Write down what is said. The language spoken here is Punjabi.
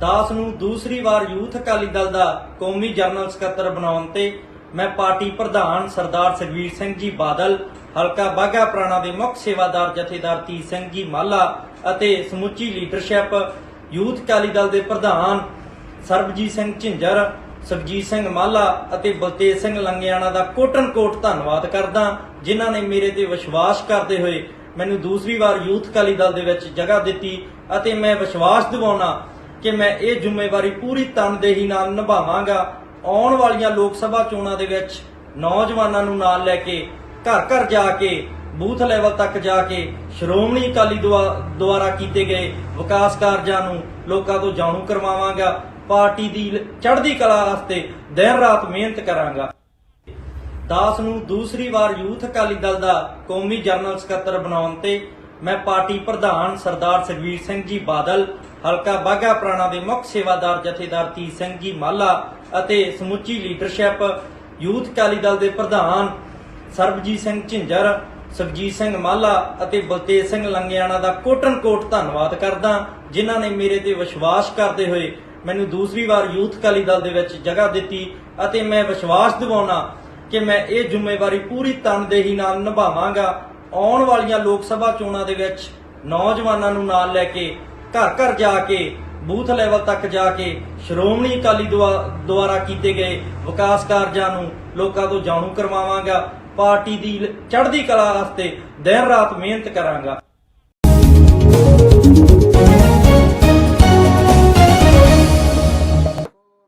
ਦਾਸ ਨੂੰ ਦੂਸਰੀ ਵਾਰ ਯੂਥ ਅਕਾਲੀ ਦਲ ਦਾ ਕੌਮੀ ਜਨਰਲ ਸਕੱਤਰ ਬਣਾਉਣ ਤੇ ਮੈਂ ਪਾਰਟੀ ਪ੍ਰਧਾਨ ਸਰਦਾਰ ਸੁਖਬੀਰ ਸਿੰਘ ਜੀ ਬਾਦਲ, ਹਲਕਾ ਬਾਗਾ ਪ੍ਰਾਣਾ ਦੇ ਮੁੱਖ ਸੇਵਾਦਾਰ ਜਥੇਦਾਰ ਤੀ ਸਿੰਘ ਜੀ ਮਾਲਾ ਅਤੇ ਸਮੁੱਚੀ ਲੀਡਰਸ਼ਿਪ ਯੂਥ ਅਕਾਲੀ ਦਲ ਦੇ ਪ੍ਰਧਾਨ ਸਰਬਜੀਤ ਸਿੰਘ ਝਿੰਜਰ, ਸੁਖਜੀਤ ਸਿੰਘ ਮਾਲਾ ਅਤੇ ਬਲਤੇਜ ਸਿੰਘ ਲੰਗਿਆਣਾ ਦਾ ਕੋਟਨ ਕੋਟ ਧੰਨਵਾਦ ਕਰਦਾ ਜਿਨ੍ਹਾਂ ਨੇ ਮੇਰੇ ਤੇ ਵਿਸ਼ਵਾਸ ਕਰਦੇ ਹੋਏ ਮੈਨੂੰ ਦੂਸਰੀ ਵਾਰ ਯੂਥ ਅਕਾਲੀ ਦਲ ਦੇ ਵਿੱਚ ਜਗ੍ਹਾ ਦਿੱਤੀ ਅਤੇ ਮੈਂ ਵਿਸ਼ਵਾਸ ਦਿਵਾਉਣਾ ਕਿ ਮੈਂ ਇਹ ਜ਼ਿੰਮੇਵਾਰੀ ਪੂਰੀ ਤਨਦੇਹੀ ਨਾਲ ਨਿਭਾਵਾਂਗਾ। ਆਉਣ ਵਾਲੀਆਂ ਲੋਕ ਸਭਾ ਚੋਣਾਂ ਦੇ ਵਿੱਚ ਨੌਜਵਾਨਾਂ ਨੂੰ ਨਾਲ ਲੈ ਕੇ, ਘਰ ਘਰ ਜਾ ਕੇ, ਬੂਥ ਲੈਵਲ ਤੱਕ ਜਾ ਕੇ ਸ਼੍ਰੋਮਣੀ ਅਕਾਲੀ ਦੁਆ- ਦੁਆਰਾ ਕੀਤੇ ਗਏ ਵਿਕਾਸ ਕਾਰਜਾਂ ਨੂੰ ਲੋਕਾਂ ਤੋਂ ਜਾਣੂ ਕਰਵਾਵਾਂਗਾ। ਪਾਰਟੀ ਦੀ ਚੜ੍ਹਦੀ ਕਲਾ ਵਾਸਤੇ ਦਿਨ ਰਾਤ ਮਿਹਨਤ ਕਰਾਂਗਾ। ਦਾਸ ਨੂੰ ਦੂਸਰੀ ਵਾਰ ਯੂਥ ਅਕਾਲੀ ਦਲ ਦਾ ਕੌਮੀ ਜਨਰਲ ਸਕੱਤਰ ਬਣਾਉਣ ਤੇ ਮੈਂ ਪਾਰਟੀ ਪ੍ਰਧਾਨ ਸਰਦਾਰ ਸੁਖਬੀਰ ਸਿੰਘ ਜੀ ਬਾਦਲ ਹਲਕਾ ਬਾਗਾ ਪ੍ਰਾਣਾ ਦੇ ਮੁੱਖ ਸੇਵਾਦਾਰ, ਜਥੇਦਾਰ ਤੀ ਸਿੰਘ ਜੀ ਮਾਲਾ ਅਤੇ ਸਮੁੱਚੀ ਲੀਡਰਸ਼ਿਪ ਯੂਥ ਅਕਾਲੀ ਦਲ ਦੇ ਪ੍ਰਧਾਨ ਸਰਬਜੀਤ ਸਿੰਘ ਝਿੰਜਰ, ਸੁਖਜੀਤ ਸਿੰਘ ਮਾਲਾ ਅਤੇ ਬਲਤੇਜ ਸਿੰਘ ਲੰਗਿਆਣਾ ਦਾ ਕੋਟਨ ਕੋਟ ਧੰਨਵਾਦ ਕਰਦਾ ਜਿਨ੍ਹਾਂ ਨੇ ਮੇਰੇ ਤੇ ਵਿਸ਼ਵਾਸ ਕਰਦੇ ਹੋਏ ਮੈਨੂੰ ਦੂਸਰੀ ਵਾਰ ਯੂਥ ਅਕਾਲੀ ਦਲ ਦੇ ਵਿੱਚ ਜਗ੍ਹਾ ਦਿੱਤੀ ਅਤੇ ਮੈਂ ਵਿਸ਼ਵਾਸ ਦਿਵਾਉਣਾ ਕਿ ਮੈਂ ਇਹ ਜ਼ਿੰਮੇਵਾਰੀ ਪੂਰੀ ਤਨਦੇਹੀ ਨਾਲ ਨਿਭਾਵਾਂਗਾ। ਆਉਣ ਵਾਲੀਆਂ ਲੋਕ ਸਭਾ ਚੋਣਾਂ ਦੇ ਵਿੱਚ ਨੌਜਵਾਨਾਂ ਨੂੰ ਨਾਲ ਲੈ ਕੇ ਘਰ ਘਰ ਜਾ ਕੇ, ਬੂਥ ਲੈਵਲ ਤੱਕ ਜਾ ਕੇ, ਸ਼੍ਰੋਮਣੀ ਅਕਾਲੀ ਦੁਆ- ਦੁਆਰਾ ਕੀਤੇ ਗਏ ਵਿਕਾਸ ਕਾਰਜਾਂ ਨੂੰ ਲੋਕਾਂ ਤੋਂ ਜਾਣੂ ਕਰਵਾਵਾਂਗਾ, ਪਾਰਟੀ ਦੀ ਚੜ੍ਹਦੀ ਕਲਾ ਵਾਸਤੇ ਦਿਨ ਰਾਤ ਮਿਹਨਤ ਕਰਾਂਗਾ।